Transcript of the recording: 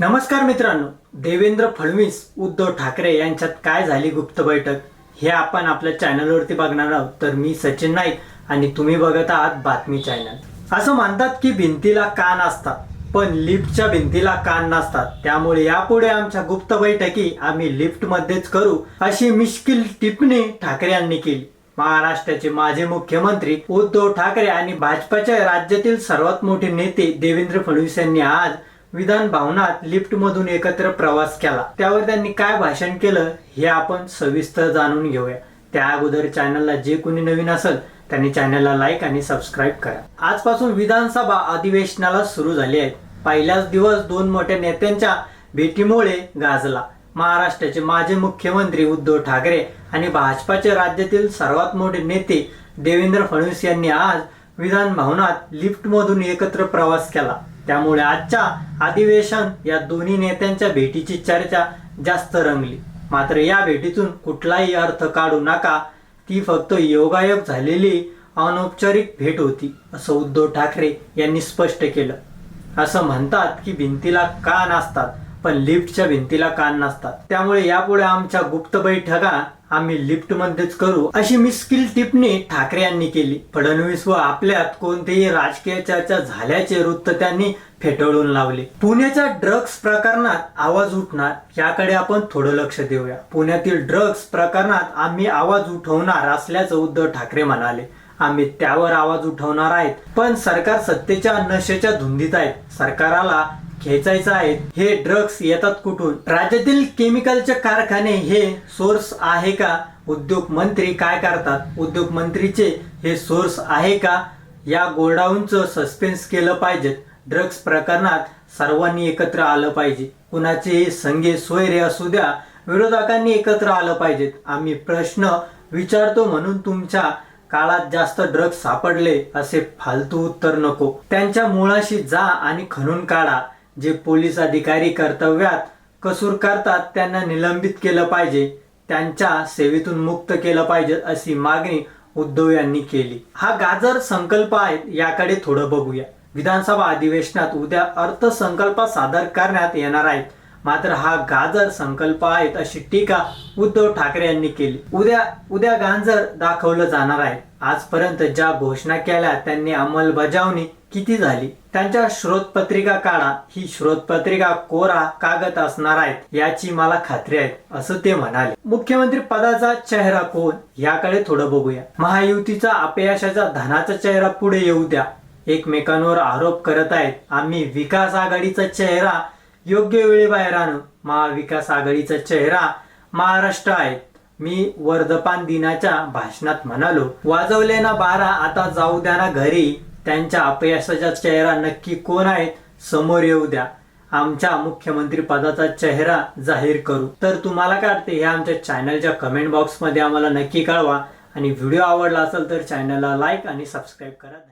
नमस्कार मित्रांनो देवेंद्र फडणवीस उद्धव ठाकरे यांच्यात काय झाली गुप्त बैठक? हे आपण आपल्या चॅनलवरती बघणार आहोत. तर मी सचिन नाईक आणि तुम्ही बघत आहात बातमी चॅनल. असं म्हणतात की भिंतीला कान असतात पण लिफ्टच्या भिंतीला कान नसतात. त्यामुळे यापुढे आमच्या गुप्त बैठकी आम्ही लिफ्टमध्येच करू अशी मिश्किल टिप्पणी ठाकरे यांनी केली. महाराष्ट्राचे माजी मुख्यमंत्री उद्धव ठाकरे आणि भाजपाच्या राज्यातील सर्वात मोठे नेते देवेंद्र फडणवीस यांनी आज विधान भवनात लिफ्ट मधून एकत्र प्रवास केला. त्यावर त्यांनी काय भाषण केलं हे आपण सविस्तर जाणून घेऊया. त्या अगोदर चॅनलला जे कोणी नवीन असेल त्यांनी चॅनलला लाईक आणि सबस्क्राईब करा. आजपासून विधानसभा अधिवेशनाला सुरू झाली आहे. पहिल्याच दिवस दोन मोठ्या नेत्यांच्या भेटीमुळे गाजला. महाराष्ट्राचे माजी मुख्यमंत्री उद्धव ठाकरे आणि भाजपाचे राज्यातील सर्वात मोठे नेते देवेंद्र फडणवीस यांनी आज विधान भवनात लिफ्टमधून एकत्र प्रवास केला. त्यामुळे आजच्या अधिवेशन या दोन्ही नेत्यांच्या भेटीची चर्चा जास्त रंगली. मात्र या भेटीतून कुठलाही अर्थ काढू नका. ती फक्त योगायोग झालेली अनौपचारिक भेट होती असं उद्धव ठाकरे यांनी स्पष्ट केलं. असं म्हणतात की भिंतीला कान असतात पण लिफ्टच्या भिंतीला कान नसतात. त्यामुळे यापुढे आमच्या गुप्त बैठका आम्ही लिफ्ट मध्येच करू अशी मिस्किल टिप्पणी ठाकरे यांनी केली. फडणवीस व आपल्यात कोणतेही राजकीय चर्चा झाल्याचे वृत्त त्यांनी फेटाळून लावले. पुण्याच्या ड्रग्ज प्रकरणात आवाज उठणार याकडे आपण थोडं लक्ष देऊया. पुण्यातील ड्रग्ज प्रकरणात आम्ही आवाज उठवणार असल्याचं उद्धव ठाकरे म्हणाले. आम्ही त्यावर आवाज उठवणार आहेत पण सरकार सत्तेच्या नशेच्या धुंदीत आहेत. सरकाराला खेचायचं आहे. हे ड्रग्स येतात कुठून? राज्यातील केमिकलचे कारखाने हे सोर्स आहे का? उद्योग मंत्री काय करतात? उद्योग मंत्रीचे हे सोर्स आहे का? या गोडाऊनचं सस्पेन्स केलं पाहिजे ड्रग्स प्रकरणात सर्वांनी एकत्र आलं पाहिजे. कुणाचे संघे सोयरे असू द्या विरोधकांनी एकत्र आलं पाहिजेत. आम्ही प्रश्न विचारतो म्हणून तुमच्या काळात जास्त ड्रग्ज सापडले असे फालतू उत्तर नको. त्यांच्या मुळाशी जा आणि खणून काढा. जे पोलीस अधिकारी कर्तव्यात कसूर करतात त्यांना निलंबित केलं पाहिजे त्यांच्या सेवेतून मुक्त केलं पाहिजे अशी मागणी उद्धव यांनी केली. हा गाजर संकल्प आहे याकडे थोडं बघूया. विधानसभा अधिवेशनात उद्या अर्थसंकल्प सादर करण्यात येणार आहेत. मात्र हा गाजर संकल्प आहेत अशी टीका उद्धव ठाकरे यांनी केली. उद्या उद्या गांजर दाखवलं जाणार आहे. आजपर्यंत ज्या घोषणा केल्या त्यांनी अंमलबजावणी किती झाली? त्यांच्या श्रोतपत्रिका काढा. ही श्रोतपत्रिका कोरा कागद असणार आहेत याची मला खात्री आहे असं ते म्हणाले. मुख्यमंत्री पदाचा चेहरा कोण? याकडे थोडं बघूया. महायुतीचा अपयशाचा धनाचा चेहरा पुढे येऊ द्या. एकमेकांवर आरोप करत आहेत. आम्ही विकास आघाडीचा चेहरा योग्य वेळी बाहेर आणू. महाविकास आघाडीचा चेहरा महाराष्ट्र आहे. मी वर्धपान दिनाच्या भाषणात म्हणालो वाजवले ना बारा आता जाऊ द्या ना घरी. त्यांच्या अपयशाचा चेहरा नक्की कोण आहेत समोर येऊ द्या. आमच्या मुख्यमंत्री पदाचा चेहरा जाहीर करू. तर तुम्हाला काय वाटते हे आमच्या चॅनलच्या कमेंट बॉक्समध्ये आम्हाला नक्की कळवा. आणि व्हिडिओ आवडला असेल तर चॅनलला लाईक आणि सबस्क्राईब करा.